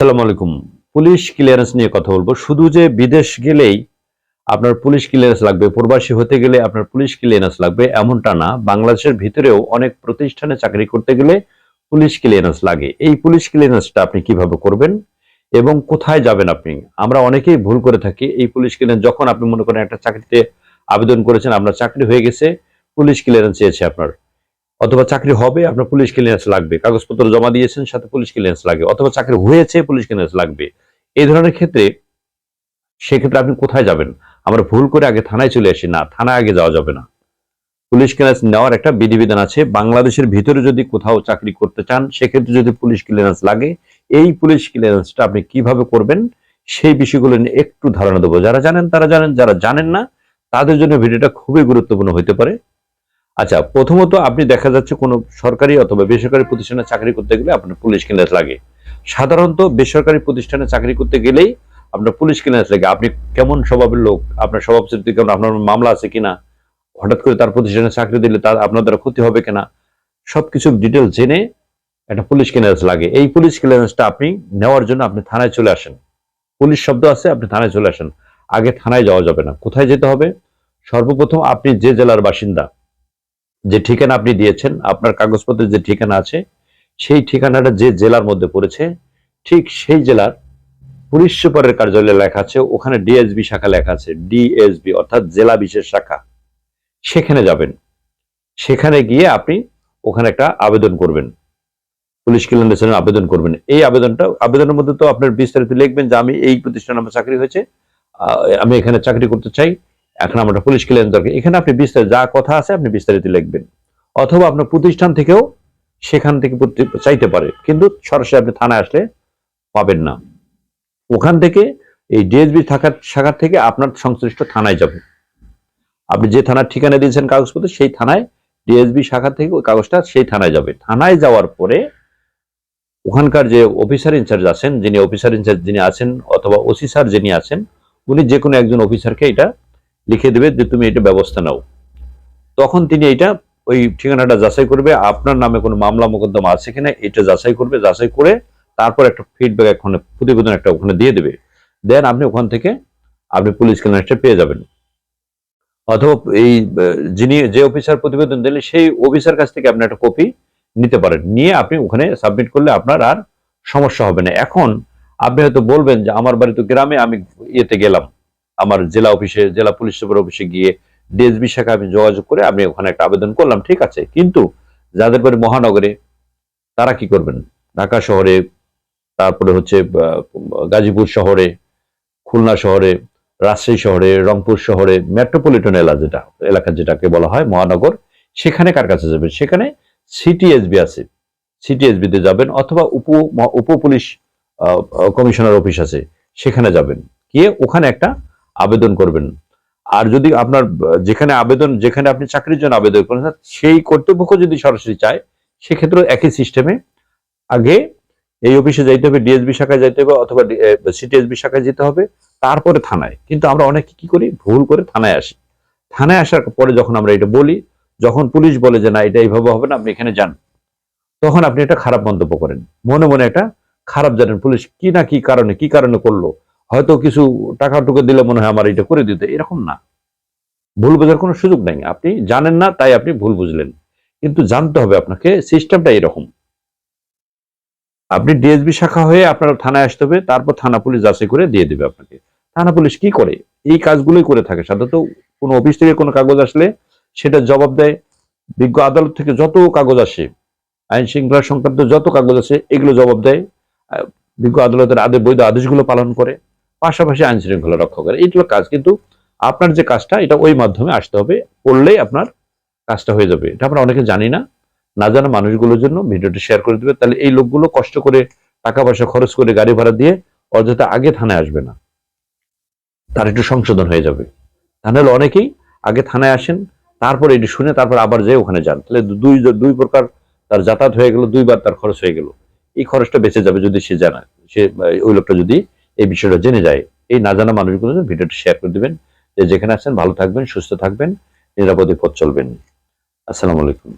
আসসালামু আলাইকুম। Police clearance নিয়ে কথা বলব। শুধু যে বিদেশ গেলেই আপনার পুলিশ ক্লিয়ারেন্স লাগবে, প্রবাসী হতে গেলে আপনার পুলিশ ক্লিয়ারেন্স লাগবে, এমনটা না। বাংলাদেশের ভিতরেও অনেক প্রতিষ্ঠানে চাকরি করতে গেলে পুলিশ ক্লিয়ারেন্স লাগে। এই পুলিশ ক্লিয়ারেন্সটা আপনি কীভাবে করবেন এবং কোথায় যাবেন আপনি? আমরা অনেকেই ভুল করে থাকি। এই পুলিশ ক্লিয়ারেন্স যখন আপনি মনে করেন একটা চাকরিতে আবেদন করেছেন, আপনার চাকরি হয়ে গেছে, পুলিশ ক্লিয়ারেন্স চেয়েছে আপনার। অথবা চাকরি হবে, আপনার পুলিশ ক্লিয়ারেন্স লাগবে। কাগজপত্র জমা দিয়েছেন, সাথে পুলিশ ক্লিয়ারেন্স লাগে অথবা চাকরি হয়েছে পুলিশ ক্লিয়ারেন্স লাগবে। এই ধরনের ক্ষেত্রে, সেক্ষেত্রে আপনি কোথায় যাবেন? আমরা ভুল করে আগে থানায় চলে আসি। না, থানায় আগে যাওয়া যাবে না। পুলিশ ক্লিয়ারেন্স নেওয়ার একটা বিধিবিধান আছে। বাংলাদেশের ভিতরে যদি কোথাও চাকরি করতে চান, সেক্ষেত্রে যদি পুলিশ ক্লিয়ারেন্স লাগে, এই পুলিশ ক্লিয়ারেন্সটা আপনি কীভাবে করবেন, সেই বিষয়গুলো নিয়ে একটু ধারণা দেবো। যারা জানেন, তারা জানেন। যারা জানেন না, তাদের জন্য ভিডিওটা খুবই গুরুত্বপূর্ণ হতে পারে। আচ্ছা প্রথমত আপনি দেখা যাচ্ছে কোনো সরকারি অথবা বেসরকারি প্রতিষ্ঠানে চাকরি করতে গেলে আপনার পুলিশ ক্লিয়ারেন্স লাগে। সাধারণত বেসরকারি প্রতিষ্ঠানে চাকরি করতে গেলেই আপনার পুলিশ ক্লিয়ারেন্স লাগে। আপনি কেমন স্বভাবের লোক? আপনার স্বভাব চরিত্র কেমন? আপনার মামলা আছে কিনা? হঠাৎ করে তার প্রতিষ্ঠানে চাকরি দিলে তার, আপনার দ্বারা ক্ষতি হবে কিনা? সবকিছু ডিটেল জেনে একটা পুলিশ ক্লিয়ারেন্স লাগে। এই পুলিশ ক্লিয়ারেন্সটা আপনি নেওয়ার জন্য আপনি থানায় চলে আসেন। পুলিশ শব্দ আছে, আপনি থানায় চলে আসেন। আগে থানায় যাওয়া যাবে না। কোথায় যেতে হবে? সর্বপ্রথম আপনি যে জেলার বাসিন্দা যে ঠিকানা আপনি দিয়েছেন, আপনার কাগজপত্রের যে ঠিকানা আছে, সেই ঠিকানাটা যে জেলার মধ্যে পড়েছে, ঠিক সেই জেলার পুলিশ সুপারের কার্যালয়ে লেখা আছে, ওখানে ডিএসবি শাখা লেখা আছে, ডিএসবি, অর্থাৎ জেলা বিশেষ শাখা। সেখানে যাবেন। সেখানে গিয়ে আপনি ওখানে একটা আবেদন করবেন। পুলিশ ক্লিয়ারেন্সের আবেদন করবেন। এই আবেদনটা, আবেদনের মধ্যে তো আপনার বিস্তারিত লিখবেন যে আমি এই প্রতিষ্ঠানে আমার চাকরি হয়েছে আমি এখানে চাকরি করতে চাই। এখন আমার পুলিশ ক্লিয়ারেন্স দরকার। এখানে আপনি বিস্তারিত যা কথা আছে আপনি বিস্তারিত লিখবেন। অথবা আপনার প্রতিষ্ঠান থেকেও সেখান থেকে চাইতে পারে। কিন্তু সরাসরি আপনি থানায় আসলে পাবেন না। ওখান থেকে এই ডিএসবি থাকার শাখার থেকে আপনার সংশ্লিষ্ট থানায় যাবে। আপনি যে থানার ঠিকানা দিয়েছেন কাগজপত্র, সেই থানায় ডিএসবি শাখা থেকে ওই কাগজটা সেই থানায় যাবে। থানায় যাওয়ার পরে ওখানকার যে অফিসার ইনচার্জ আছেন, যিনি অফিসার ইনচার্জ যিনি আছেন, অথবা ওসি স্যার যিনি আছেন, উনি যে কোনো একজন অফিসারকে এটা লিখে দেবে যে তুমি এটা ব্যবস্থা নাও। তখন তিনি এটা ওই ঠিকানাটা যাচাই করবে, আপনার নামে কোনো মামলা মোকদ্দমা আছে কিনা এটা যাচাই করবে, যাচাই করে তারপর একটা ফিডব্যাক ওখানে প্রতিবেদন একটা ওখানে দিয়ে দেবে। দেন আপনি ওখান থেকে আপনি পুলিশ ক্লিয়ারেন্সটা পেয়ে যাবেন। অথবা এই, যিনি, যে অফিসার প্রতিবেদন দিলে সেই অফিসার কাছ থেকে আপনি একটা কপি নিতে পারেন। নিয়ে আপনি ওখানে সাবমিট করলে আপনার আর সমস্যা হবে না। এখন আপনি হয়তো বলবেন যে, আমার বাড়ি তো গ্রামে, আমি ইয়েতে গেলাম। আমার জেলা অফিসে, জেলা পুলিশ সুপার অফিসে গিয়ে ডিএসবি শাখা আমি যোগাযোগ করে আমি ওখানে একটা আবেদন করলাম, ঠিক আছে। কিন্তু যাদের বাড়ি মহানগরে, তারা কি করবেন? ঢাকা শহরে, তারপরে হচ্ছে গাজীপুর শহরে, খুলনা শহরে, রাজশাহী শহরে, রংপুর শহরে, মেট্রোপলিটন এলাকা যেটা, এলাকা যেটাকে বলা হয়, মহানগর, সেখানে কার কাছে যাবেন? সেখানে সিটিএসবি আছে। সিটিএসবি তে যাবেন অথবা উপ উপ পুলিশ কমিশনার অফিস আছে, সেখানে যাবেন। গিয়ে ওখানে একটা আবেদন করবেন। আর যদি আপনার, যেখানে আবেদন, যেখানে আপনি চাকরির জন্য আবেদন করেন সেই কর্তৃপক্ষ যদি সরাসরি চায় সেক্ষেত্রে একই সিস্টেমে আগে এই অফিসে যাইতে হবে, ডিএসবি শাখায় যাইতে হবে অথবা সিটিএসবি শাখায় যেতে হবে, তারপরে থানায়। কিন্তু আমরা অনেকে কি করি? ভুল করে থানায় আসি। থানায় আসার পরে যখন আমরা এটা বলি, যখন পুলিশ বলে যে, না, এটা এইভাবে হবে না, আপনি এখানে যান। তখন আপনি একটা খারাপ মন্তব্য করেন। মনে মনে একটা খারাপ জানেন পুলিশ কি না কি কারণে কি কারণে করল? হয়তো কিছু টাকা টুকু দিলে মনে হয় আমার এটা করে দিতে। এরকম না। ভুল বোঝার কোনো সুযোগ নাই। আপনি জানেন না, তাই আপনি ভুল বুঝলেন। কিন্তু জানতে হবে আপনাকে সিস্টেমটা এরকম। আপনি ডিএসবি শাখা হয়ে আপনার থানায় আসতে হবে, তারপর থানা পুলিশ যাচাই করে দিয়ে দেবে আপনাকে। থানা পুলিশ কি করে? এই কাজগুলোই করে থাকে। সাধারণত কোনো অফিস থেকে কোনো কাগজ আসলে সেটা জবাব দেয়। বিজ্ঞ আদালত থেকে যত কাগজ আসে, আইন শৃঙ্খলা সংক্রান্ত যত কাগজ আছে, এগুলো জবাব দেয়। বিজ্ঞ আদালতের আদে বৈধ আদেশগুলো পালন করে। পাশাপাশি আইন শৃঙ্খলা রক্ষা করে। এইগুলো কাজ কিন্তু আপনার যে কাজটা, এটা ওই মাধ্যমে আসতে হবে, করলেই আপনার কাজটা হয়ে যাবে। এটা আমরা অনেকে জানি না। না জানা মানুষগুলোর জন্য ভিডিওটি শেয়ার করে দেবে। তাহলে এই লোকগুলো কষ্ট করে টাকা পয়সা খরচ করে গাড়ি ভাড়া দিয়ে অযথা আগে থানায় আসবে না। তার একটু সংশোধন হয়ে যাবে। তাহলে অনেকেই আগে থানায় আসেন, তারপর এটি শুনে তারপর আবার যেয়ে ওখানে যান। তাহলে দুই দুই প্রকার তার যাতায়াত হয়ে গেল, দুইবার তার খরচ হয়ে গেল। এই খরচটা বেঁচে যাবে যদি সে জানা সে, ওই লোকটা যদি এই বিষয়টা জেনে যায়। এই না জানা মানুষগুলো ভিডিওটি শেয়ার করে দেবেন। যে যেখানে আছেন ভালো থাকবেন, সুস্থ থাকবেন, নিরাপদে পথ চলবেন। আসসালামু আলাইকুম।